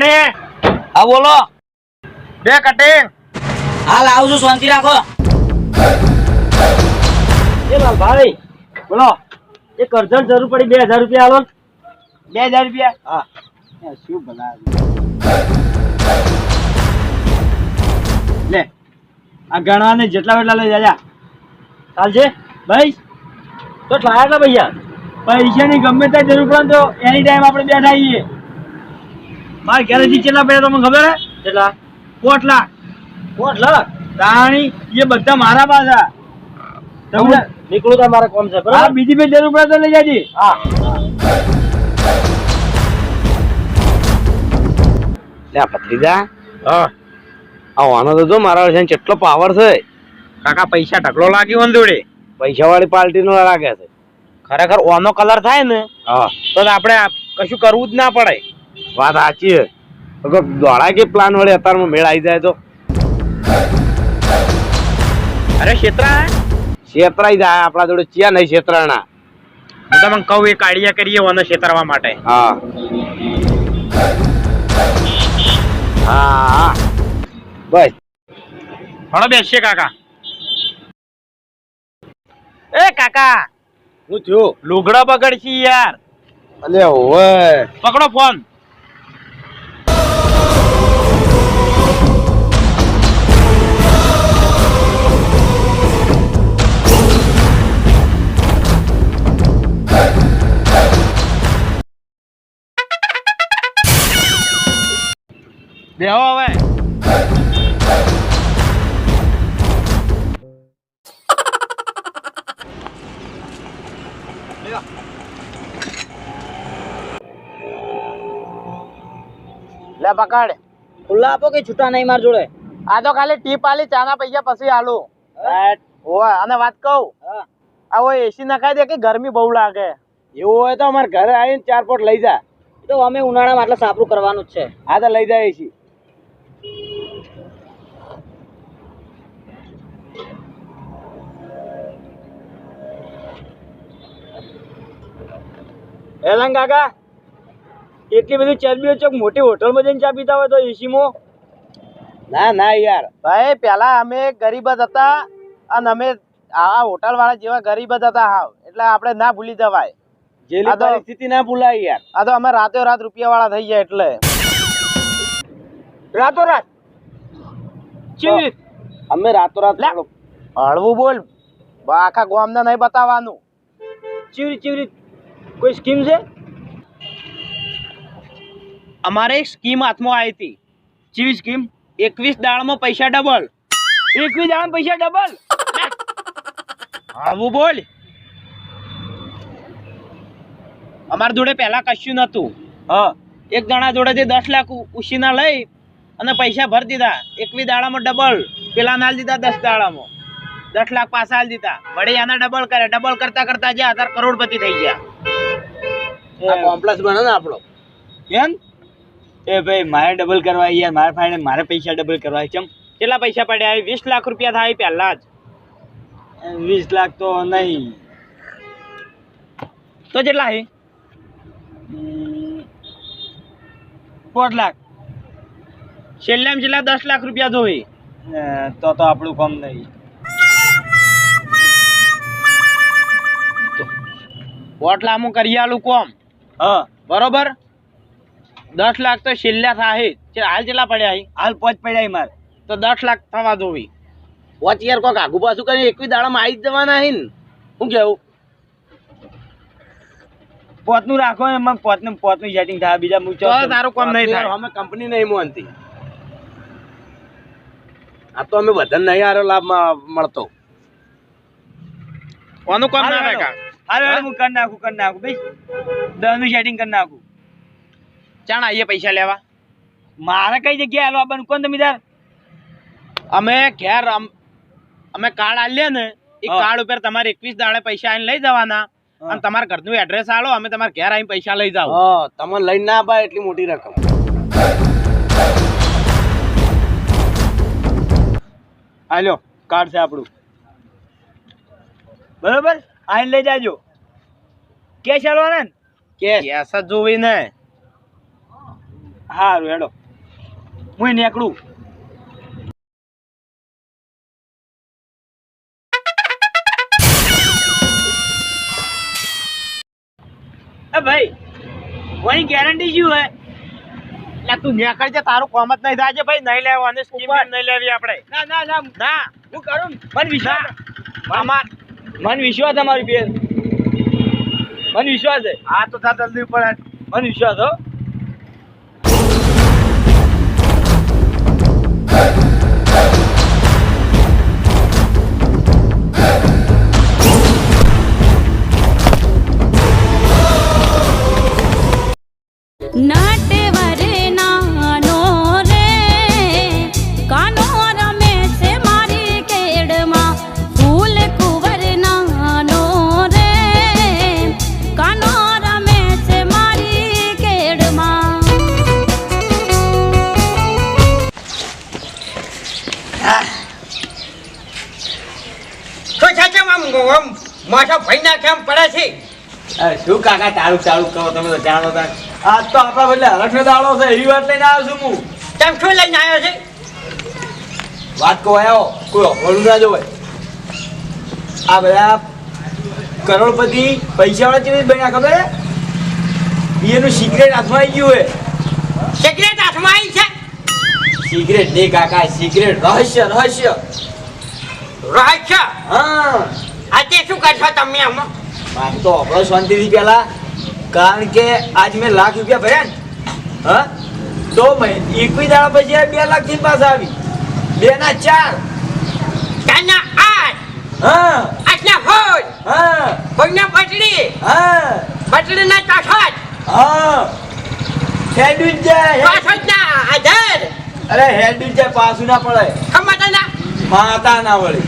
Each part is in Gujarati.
વેણી હા બોલો. બે કટિંગ. હાલ આવું છું શાંતિ રાખો. એ ભાઈ બોલો. એ કરજણ જરૂર પડી બે હજાર રૂપિયા આવો બે હજાર રૂપિયા? હા. શું ભલા લે આ ગણવાને જેટલા એટલા લઈ જાજા. ચાલશે ભાઈ તો લાયા ના ભૈયા પૈસાની ગમે ત્યાં જરૂર પડે તો એની ટાઈમ આપણે બેઠા આવીએ. મારા ઘરેથી કેટલા પડ્યા તમને ખબર હે? કેટલા? કોટ લાખ કોટ લાખ તાણી એ બધા મારા પાસા તમને નીકળું તો મારા કોમ છે હા બરાબર બીજી બે જરૂર પડે તો લઈ જાજી. હા. લે ભત્રીજા. હા. આ વાનો તો જો મારા વર્ષે કેટલો પાવર છે. કાકા પૈસા ઢગલો લાગ્યો ને જોડે. પૈસા વાળી પાર્ટી નો લાગે છે. ખરેખર ઓનો કલર થાય ને હા. તો આપણે કશું કરવું જ ના પડે. વાત સાચી છે. દોડા કે પ્લાન વડે અત્યારમાં મેળ આવી જાય તો? અરે ક્ષેત્રા છેતરાઈ જાય આપણા જોડે ચિયા નહીં છેતરાણા હું તમને કહું એક આઈડિયા કરીએ ઓને ક્ષેત્રવા માટે. હા. હા. બસ. હળો બેસીએ કાકા. એ કાકા! હું થયું? લુગડા બગડશી યાર. અલે ઓય. પકડો ફોન. બેહો હવે. લે પકડ. ખુલ્લા આપો કે છૂટા નહીં માર જોડે? આ તો ખાલી ટીપ આલી ચાના પૈસા પછી આલુ. ઓય અને વાત કહું. આ ઓય એસી નખાઈ દે કે ગરમી બહુ લાગે. એવું હોય તો અમારે ઘરે આવીને ચાર પોટ લઈ જા. તો અમે ઉનાળામાં આટલા સાપરું કરવાનું જ છે. હા તો લઈ જાય છીએ એલંગ કાકા એટલી બધી ચરબીઓ ચોક મોટી હોટલમાં જઈને ચા પીતા હોય તો એસીમાં? ના ના યાર. ભાઈ પેલા અમે ગરીબ જ હતા અને અમે આ હોટલ વાળા જેવા ગરીબ જ હતા હાવ. એટલે આપણે ના ભૂલી જવાય. જેલી પરિસ્થિતિ ના ભૂલાય યાર. આ તો અમે રાતે રાત રૂપિયા વાળા થઈ ગયા એટલે. રાતો રાત અમે રાતો રાત હળવું બોલ. આખા ગામને નહીં બતાવવાનું ચીવરી ચીવરી કોઈ સ્કીમ છે? અમારે એક સ્કીમ હાથમાં આવી હતી. ચીવી સ્કીમ એકવીસ દાળમાં પૈસા ડબલ એકવીસ દાળમાં પૈસા ડબલ આવું બોલ. અમારા જોડે પહેલાં કશું નહોતું. હા. એક જણા જોડેથી દસ લાખ ઉછીના લઈ અને પૈસા ભરી દીધા. એકવી દાડામાં ડબલ પેલા નાલ દીધા દસ દાડામાં. દસ લાખ પાછા આલ દીધા. વળી આના ડબલ કરે ડબલ કરતા કરતા જ્યાં અત્યારે કરોડપતિ થઈ ગયા. આ કોમ્પ્લેક્સ બને ને આપણો. એમ? એ ભાઈ મારે ડબલ કરવા યાર. મારે ફાઈને મારે પૈસા ડબલ કરવા ચમ કેટલા પૈસા પડ્યા? વીસ લાખ રૂપિયા થાય પહેલા જ. વીસ લાખ તો નહીં. તો કેટલા છે પોત લાખ. છેલ્લે છેલ્લા દસ લાખ રૂપિયા જોઈ તો તો આપણું કામ નહીં. પોટલા લાખમાં કરી આલું કોમ. હા. બરોબર? દસ લાખ તો છેલ્લા થાય હાલ કેટલા પડ્યા હાલ પોચ પડ્યા મારે. તો દસ લાખ થવા જોવી. વોચ યાર કોક આગુ પાછું કરી એકવી દાડામાં આવી જ જવાના હે ને. શું કેવું? પોતનું રાખો ને એમાં પોતનું પોતનું સેટિંગ થાય. બીજા મૂચો તારું કામ નહીં થાય. અમે કંપની નહીં મોનતી. આ તો અમે બધા નહીં આરો લાભ મળતો. કોનું કામ ના થાય હાલો, હું? કરી નાખું કરી નાખું ભાઈ દસનું સેટિંગ કરી નાખું. ચાણ આવીએ પૈસા લેવા? મારે કઈ જગ્યાએ હાલો આપવાનું કોણ તમે તાર? અમે ઘેર અમે કાર્ડ આલીએ ને એ કાર્ડ ઉપર તમારે એકવીસ દાડે પૈસા આવીને લઈ જવાના. અને તમારા ઘરનું એડ્રેસ આલો અમે તમારા ઘેર આવીને પૈસા લઈ જાવ તમે તમને લઈને ના ભાઈ એટલી મોટી રકમ. હાલો કાર્ડ છે આપણું. બરોબર? આઈને લઈ જાજો. કેશ હાલવાના ને? કેસ. જ જોવી ને. હારું હેડો. હું નીકળું. એ ભાઈ કોની ગેરંટી શું હે? એટલે તું નીકળ છે તારું કોમ જ નહીં થાય છે ભાઈ. નહીં લેવાનું સ્કીમ નહીં લેવી આપણે. ના ના ના ના. હું કરું પણ વિશ્વાસ આમાં મન વિશ્વાસ તમારી બેન. મન વિશ્વાસ છે. હા તો થા જલ્દી પડે મન વિશ્વાસ હો. નટવર શું કાકા ચાલુ ચાલુ કરો તમે તો જાણો તા. આજ તો આપણા બદલે હરખનો દાડો છે એવી વાત લઈને આવ્યો છું હું. તેમ શું લઈને આવ્યો છે? વાત કહો આવો કોઈ હોળું ના જોવાય. આ બધા કરોડપતિ પૈસા વાળા ચીજ બન્યા ખબર હે? એનું સિગરેટ હાથમાં આવી ગયું હે. સિગરેટ હાથમાં આવી છે? સિગરેટ નહીં કાકા સિગરેટ રહસ્ય રહસ્ય. રહસ્ય? હા. આજે શું કરશો તમે આમાં? વાત તો આપણો શાંતિથી પેલા કારણ કે આજ મેં લાખ રૂપિયા ભર્યા ને. હા? તો એક એકવી દાડા પછી આ બે લાખથી પાછા આવી. બે ના ચાર. કાના આઠ. હા. આટલા ફોજ હા. ફોજના બટડી. હા. બટડીના ચોસઠ. હા. હેડું ચોસઠના આધાર અરે હેડું જાય પાછું ના પડે ખમતાના માતા ના વળી.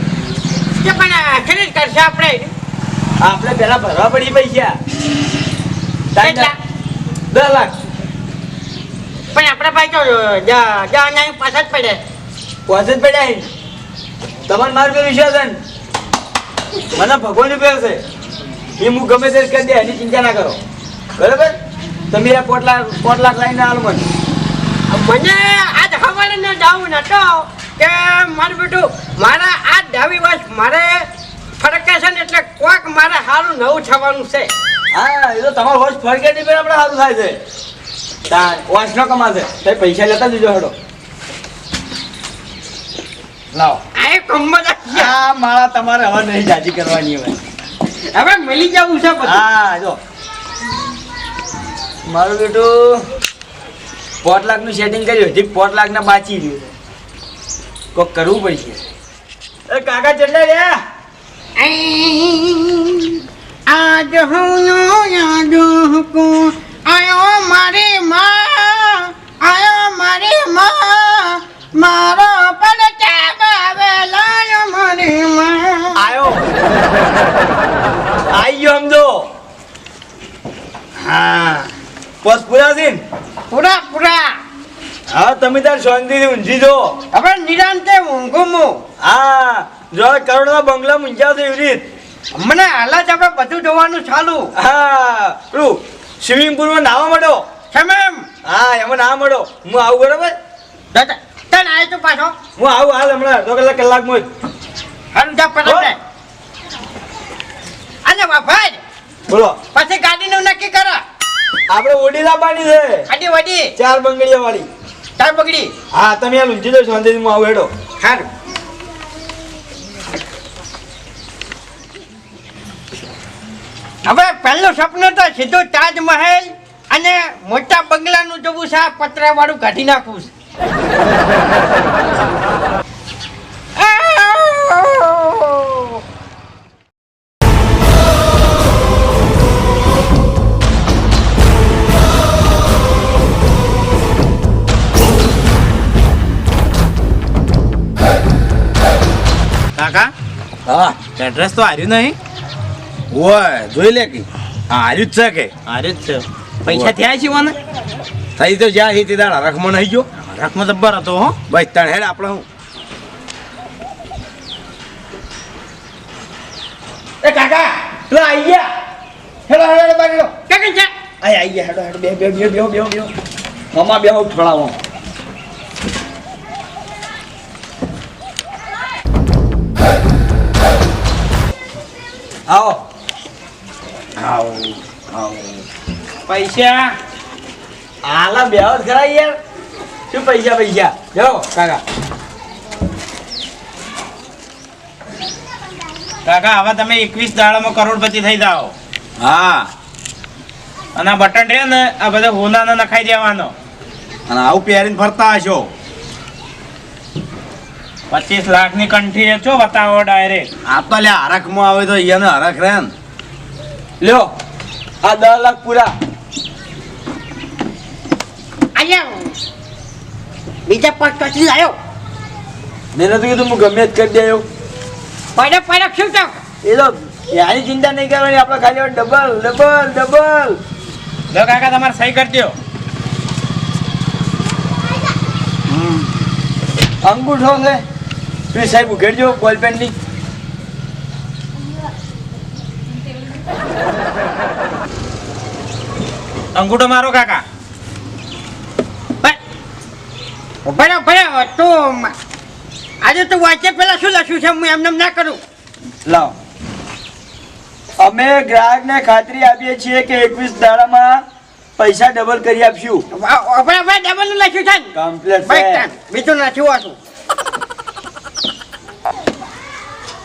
કે પણ ખરીદ કરશે આપણે? આપણે પેલા ભરવા પડી પૈસા. દસ લાખ. પણ આપણે ભાઈ તો પાછા જ પડે. પાછા જ પડ્યા. તમારે માર વિશ્વાસ છે? મને ભગવાન ઉપયોગ છે એ હું ગમે તે કરી દે એની ચિંતા ના કરો. બરાબર? તમે આ પોટલા લાખ પોટ લાખ લઈને આવો મને. મને આજ હવારે ન જાવું નતો કે મારું બેટું મારા આ ડાવી વર્ષ મારે ફરકે છે ને એટલે કોક મારે સારું નવું થવાનું છે. હા એ તો તમારો હોશ ફરકે નહીં પણ આપણે સારું થાય છે. તાર વોશ ન કમાશે. તે પૈસા લેતા દીજો હેડો. લાવો. આ કમ્બલ આ માળા તમારે હવે નહીં જાજી કરવાની હવે. હવે મળી જવું છે બધું. હા જો. મારું બેટું પોટ લાખનું સેટિંગ કર્યું હજી પોટ લાખ ના બાચી રહ્યું છે. કોક કરવું પડશે. એ કાકા ચડ્યા રે આજ હું યાદ હું આયો મારી માં આયો મારી માં. મારો પડતા બાવે લાયો મારી માં. આયો. આઈ ગયો સમજો. હા. બસ પૂરા છે ને? પૂરા પૂરા. હા તમે તાર શાંતિથી ઊંઘી જો. હવે નિરાંતે ઊંઘું હું હા. જો કરોડના બંગલા મુંજા છે એવી રીત મને હાલ જ આપણે બધું જોવાનું ચાલુ હા પેલું સ્વિમિંગ પુલમાં નાવા માંડો? એમ? હા એમાં નાવા મળો હું આવું બરાબર? તને આવી તું પાછો. હું આવું હાલ હમણાં અડધો કલાક કલાકમાં જ. હારું જા પકડ અને ભાઈ બોલો. પછી ગાડીનું નક્કી કરો. આપણે ઓડી લાવવાની છે. આડી વડી ચાર બંગડીયા વાળી ચાર બગડી. હા તમે આ લુંજી દો શાંતિથી હું આવું હેડો. સારું હવે પહેલું સપનું તો સીધું તાજમહેલ અને મોટા બંગલાનું જોવું છે આ પતરા વાળું કાઢી નાખવું છે. કાકા? હા. એડ્રેસ તો હાર્યું નહીં? ઓય જોઈ લે કે. હાર્યું જ છે કે. હાર્યું જ છે. પૈસા થયા છે મને? થઈ તો જ્યાં છે તે દાડા રખમાં નહીં ગયો. રકમ જબ્બર હતો હો. ભાઈ તણ હેડ આપણે હું. એ કાકા પેલા આઈ ગયા? બાકી આઈ આઈ ગયા હેડો હેડો બે બે બે બે બે બે. હમા બે હું થોડા આવો. આવો આવો પૈસા? આલા બે ખરા યાર. શું પૈસા પૈસા? જાઓ કાકા. કાકા હવે તમે એકવીસ દાડામાં કરોડપતિ થઈ જાઓ. હા. અને આ બટન રે ને આ બધા હોનાને નખાઈ દેવાનો. અને આવું પહેરીને ફરતા હશો. પચીસ લાખની કંઠી છો બતાવો ડાયરેક્ટ આ તો લે હરખમાં આવે તો એને હરખ રહે ને. લ્યો આ દસ લાખ પૂરા. અહીંયા બીજા પાંચ પછી લાયો. મેં નતું કીધું હું ગમે જ કરી દેવ પડે પડે શું તો? એ તો યાની ચિંતા નહીં કરવાની આપણે ખાલી ડબલ ડબલ ડબલ. લો કાકા તમારે સહી કરી દો અંગૂઠો છે. સાહેબ ઉઘેડજો બોલ અંગૂઠો મારો કાકા. પડે પડે તું આજે તું વાંચે પેલા શું લખ્યું છે? હું એમને ના કરું. લાવ. અમે ગ્રાહકને ખાતરી આપીએ છીએ કે એકવીસ દાડામાં પૈસા ડબલ કરી આપશું. આપણે આપણે ડબલનું લખ્યું છે ને? કમ્પ્લીટ બીજું નથી હોતું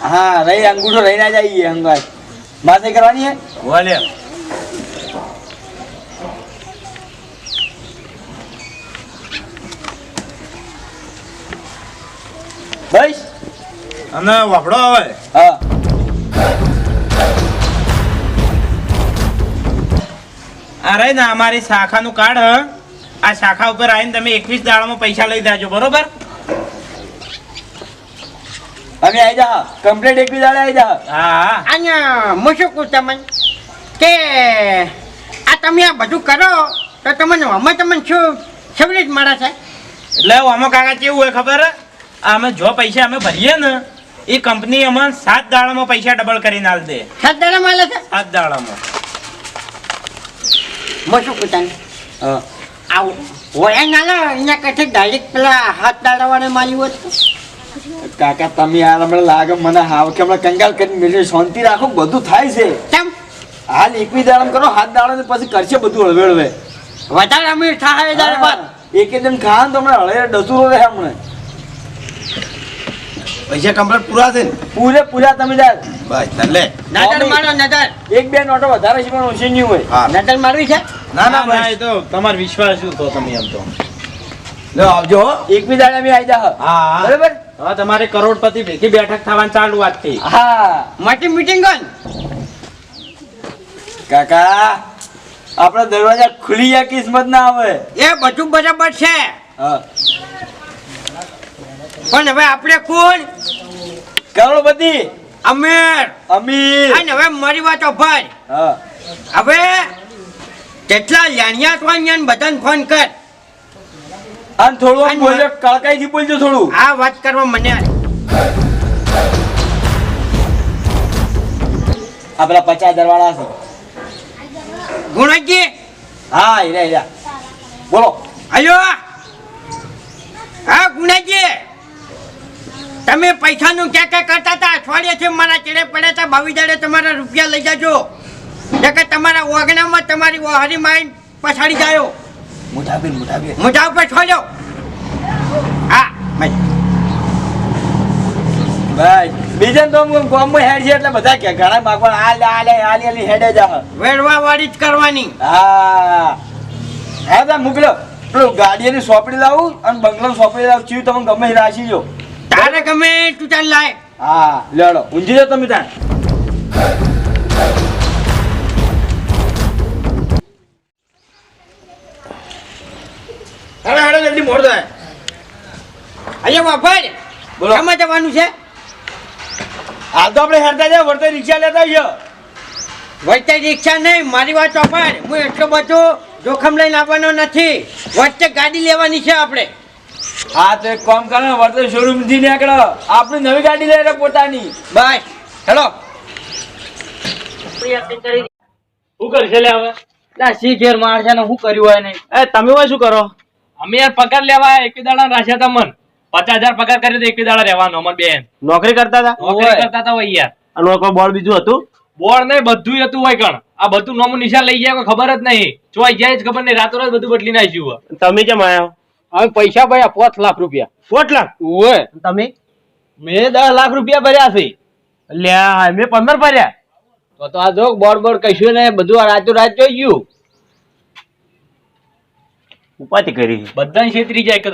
હા રહી અંગૂઠો રહી ના જઈએ અંગાત માથે કરવાની હે બોલે. બસ? અને વાપડો આવે. હા. અરે ના અમારી શાખાનું કાર્ડ હ. આ શાખા ઉપર આવીને તમે એકવીસ દાડામાં પૈસા લઈ જાજો બરોબર? અમે આવી જા કમ્પ્લીટ એકવીસ દાડે આવી જા હા. હા અને હું શું કહું તમને? કે આ તમે આ બધું કરો તો તમને અમે તમને શું કેવી જ મળે છે એટલે આમાં કાકા કેવું હોય ખબર? હે? અમે જો પૈસા અમે ભરીએ ને એ કંપની અમને સાત દાડામાં પૈસા ડબલ કરીને આલ દે. સાત દાડા મળે છે? સાત દાડામાં. હું શું કહું તને હા. આવું. હોય ના લે એના કરતા ડાયરેક્ટ પેલા હાથ દાડાવાળા માલ્યું હોત કાકા તમે આ હમણાં લાગે મને હાવ કે હમણાં કંગાલ કરીને મેળવી શાંતિ રાખો બધું થાય છે. કેમ? હાલ એકવી દાડમ કરો હાથ દાડો પછી કરશે બધું હળવે હળવે. વધારે અમે થાય ત્યારે બાદ એક એકદમ ખાન તો હમણાં હળવે ડસુરો રહે હમણાં. પૈસા કમ્પ્લીટ પૂરા છે ને પૂરે પૂરા તમે જાર બસ ચાલ નજર મારો નજર એક બે નોટો વધારે છે પણ ઓછી નહીં હોય. હા. નજર મારવી છે? ના ના ભાઈ. તો તમાર વિશ્વાસ શું તો તમે એમ તો. લો આવજો એક બી દાડે અમે આવી જા હા હા. બરાબર? હવે તમારે કરોડપતિ ભેગી બેઠક થવાની ચાલુ વાત થઈ હા. માટી મીટિંગ કોણ કાકા આપણા દરવાજા ખુલી ગયા કિસ્મત ના આવે. એ બધું બરાબર છે. હા. પણ હવે આપણે કોણ? કરોડપતિ અમીર. અમીર. અને હવે મારી વાતો ભાઈ હા. હવે કેટલા લાણિયા તો ને બધાને ફોન કર. અને થોડું બોલજો કળકાઈથી બોલજો થોડું. આ વાત કરવા મને. આ પેલા પચાસ દરવાળા છે. ગુણજી હા હીરા હીરા. બોલો. અયો હા ગુણાજી તમે પૈસાનું ક્યાં ક્યાં કરતા હતા? અઠવાડિયાથી મારા ચેડે પડ્યા હતા. બાવી દાડે તમારા રૂપિયા લઈ જાજો. કે તમારા ઓગણામાં તમારી ઓહરી માઇન્ડ પછાડી જાયો મુઠાબીર મુઠાબીર મોઢા ઉપર છોડ્યો હા ભાઈ. બીજા તો ગામમાં હેડ છે એટલે બધા કે ઘણા માગવા આ લે આ લે આ લે આલી હેડે જા. વેડવા વાળી જ કરવાની. હા. હા તા મોકલો પેલું ગાડીની સોપડી લાવું અને બંગલો સોપડી લાવું. ચીવ તમે ગમે રાશી જો. તારે ગમે તું ચાલ લાય. હા લેડો. ઊંઝી જાવ તમે ત્યાં હેડો હેડો જલ્દી મોડ થાય. અહીંયા વાપર બોલો. આમાં જવાનું છે? હાલ તો આપણે હેરતા જાય વળતે રિક્ષા લેતા આવીએ. વચ્ચે રિક્ષા નહીં મારી વાત ચોપાડ. હું એટલો બધો જોખમ લઈને આવવાનો નથી. વચ્ચે ગાડી લેવાની છે આપણે. હા તો એક કામ કરો ને વર્તે શોરૂમથી નીકળો. આપણી નવી ગાડી લઈને પોતાની. બાય. હેલો. શું કરશે લે હવે? ના સી ઘેર મારશે ને શું કર્યું હોય ને? એ તમે હોય શું કરો? અમે યાર પગાર લેવા એક દાડા રાખ્યા તા મન. પચાસ હજાર પગાર કરી તો એક દાડા રહેવાનો અમર બેન. નોકરી કરતા હતા નોકરી કરતા તા હોય યાર. અને કોઈ બોર્ડ બીજું હતું? બોર્ડ નહીં બધું હતું હોય કણ આ બધું નોમું નિશાન લઈ ગયા ખબર જ નહીં. ચોઈ જાય જ ખબર નહીં રાતો રાત બધું બદલી નાખ્યું તમે કેમ આવ્યો હવે પૈસા ભર્યા પાંચ લાખ રૂપિયા. પોત લાખ? ઓય તમે? મેં દસ લાખ રૂપિયા ભર્યા છે. લ્યા મેં પંદર ભર્યા. તો તો આ જો બોર્ડ બોર્ડ કશું ને બધું આ રાતો રાત જોઈ ગયું. ઉપાધિ કરી બધા છેતરી જાય એક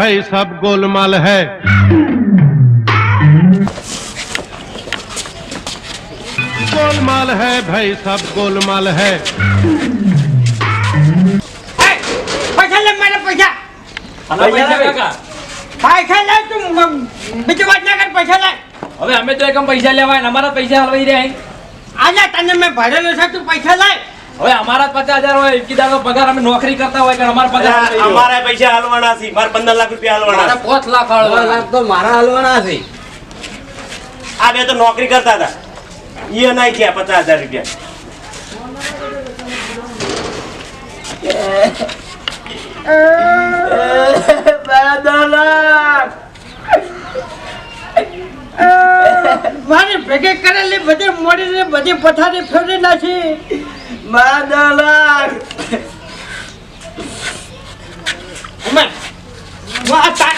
भाई सब गोलमाल है गोलमाल है भाई सब गोलमाल है પૈસા લે મારા પૈસા પૈસા કાકા પૈસા લે તું મ- બીજી વાત ના કર પૈસા લે હવે અમે તો એકમ પૈસા લેવાય ને અમારા પૈસા હલવાઈ રહ્યા આજે તને મેં ભરેલો છે તું પૈસા લે હવે અમારા પચાસ હજાર હોય એક તો પગાર અમે નોકરી કરતા હોય કે અમારા પગાર અમારે પૈસા હાલવાના છે મારે પંદર લાખ રૂપિયા હાલવાના છે. પાંચ લાખ લાખ તો મારા હાલવાના છે. આ બે તો નોકરી કરતા હતા. એ નહીં થયા પચાસ હજાર રૂપિયા. મારે ભેગે કરેલી બધી મોડી બધી પથારી ફેરી નાખી. તા- તા-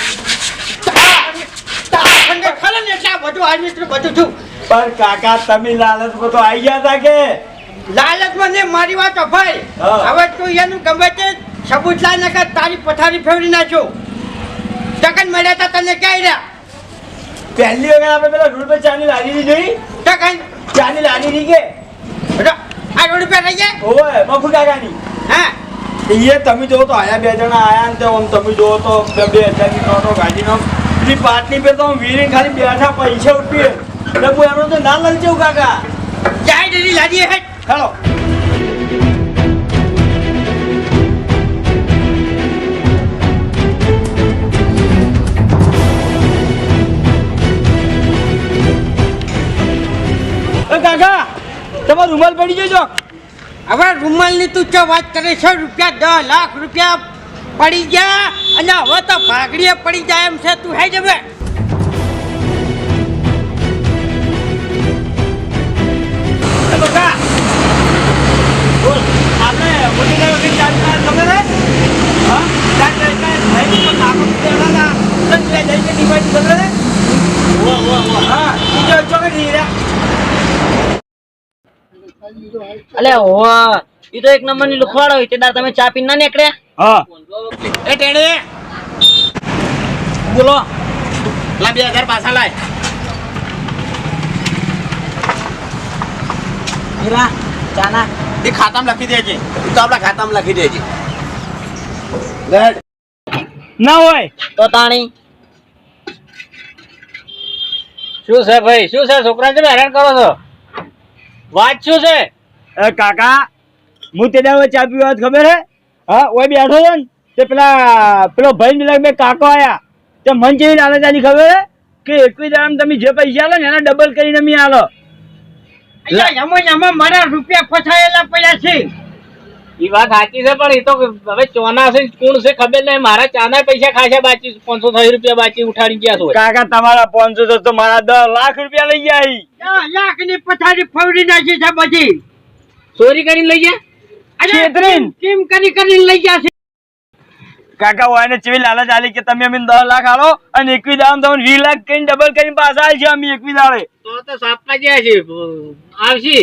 તારા સંગે ને એટલે બધું આ રીતનું બધું છું પણ કાકા તમે લાલચ તો આવી ગયા હતા કે? લાલચમાં ને મારી વાત ભાઈ. હવે તું એનું ગમે તે સબૂત લાય ને તારી પથારી ફેરવી નાખ્યો ટકન મળ્યા તા તને ક્યાંય રહ્યા પહેલી વખત આપણે પેલા રોડ પર ચાની લારી દીધી જોઈ? ટકન. ચાની લારી ની કે? આ રોડ પર રહી જાય? ઓય મફુ કાકાની. હા. એ તમે જોવો તો આયા બે જણા આયા ને તો આમ તમે જો તો બે બે હજારની નોટો ગાડીનો પેલી પાટલી પર તો વીરી ખાલી બેઠા પૈસા ઉઠીએ. એટલે હું એમનો તો ના લલચેવું કાકા. જાય ડેરી લાડીએ હેઠ. હેલો. કાકા તમારો રૂમાલ પડી જજો હવે રૂમાલની તું ચો વાત કરે છે? રૂપિયા દસ લાખ રૂપિયા પડી ગયા અને હવે તો ભાગડીએ પડી જાય એમ છે. તું હે જવે એ બકા! ચોકડી આપણે અલે હો ઈ તો એક નંબરની લુખવાડો હોય તે દાડે તમે ચા પીને ના નીકળ્યા હા. એ ટેણે બોલો. લા બે હજાર પાછા લાય. હીરા ચાના એ ખાતામાં લખી દેજે. તો આપણા ખાતામાં લખી દેજે. ના હોય. તો તાણી. શું છે ભાઈ? શું છે? છોકરા તમે હેરાન કરો છો? વાત શું છે? એ કાકા હું તે દાડે ચા પીવા ખબર હે? હા ઓય બેઠો છે ને? તે પેલા પેલો ભાઈ મિલા મેં કાકો આયા. તે મન જેવી લાલચ આલી ખબર હે? કે એકવી દામ તમે જે પૈસા આલો ને એના ડબલ કરીને મેં આલો. એમાં એમાં મારા રૂપિયા ફસાયેલા પડ્યા છે. ઈ વાત સાચી છે પણ એ તો હવે ચોના છે કોણ છે ખબર નહીં. મારા ચાના પૈસા ખાસા બાકી પાંચસો છ રૂપિયા બાકી ઉઠાડી ગયા છો. કાકા તમારા પાંચસો તો મારા દસ લાખ રૂપિયા લઈ જાય લાખની પથારી ફવડી નાખી છે બધી. ચોરી કરીને લઈ ગયા? અરે કેમ કરી કરીને લઈ ગયા છે? કાકા ને ચેવી લાલચ આલી કે તમે અમે દસ લાખ આલો અને એકવી દાડામાં તમને વીસ લાખ કરીને ડબલ કરીને પાછા આલશે અમે એકવી દાડે. તો તો સાપા ગયા છે. આવશે.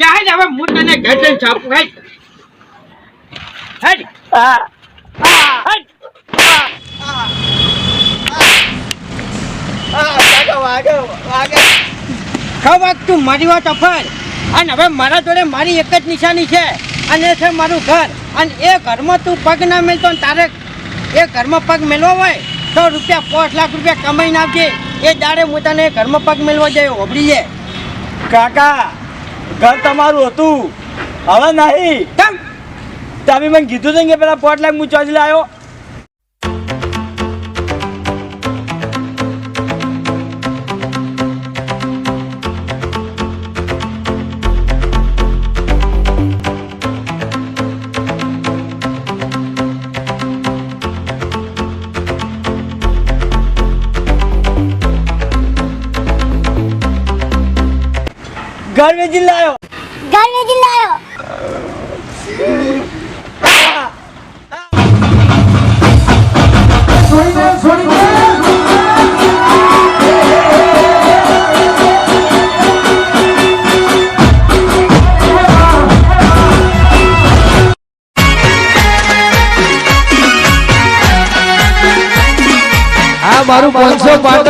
જાય હવે હું તને ઘટન છાપું હેડ હેડ. હા હેડ ખબર તું મારી વાત અફર. અને હવે મારા જોડે મારી એક જ નિશાની છે. અને એ છે મારું ઘર. અને એ ઘરમાં તું પગ ના મેલતો ને તારે એ ઘરમાં પગ મેળવો હોય તો રૂપિયા પાંચ લાખ રૂપિયા કમાઈને આપજે એ દાડે હું તને ઘરમાં પગ મેળવા જાય હોબળી છે કાકા ઘર તમારું હતું. હવે નહીં. કેમ તમે મને કીધું છે ને કે પેલા પોટ લાખ હું ચોજી લાવ્યો ઘર વેચી લાવ્યો ઘર વેચી લાયો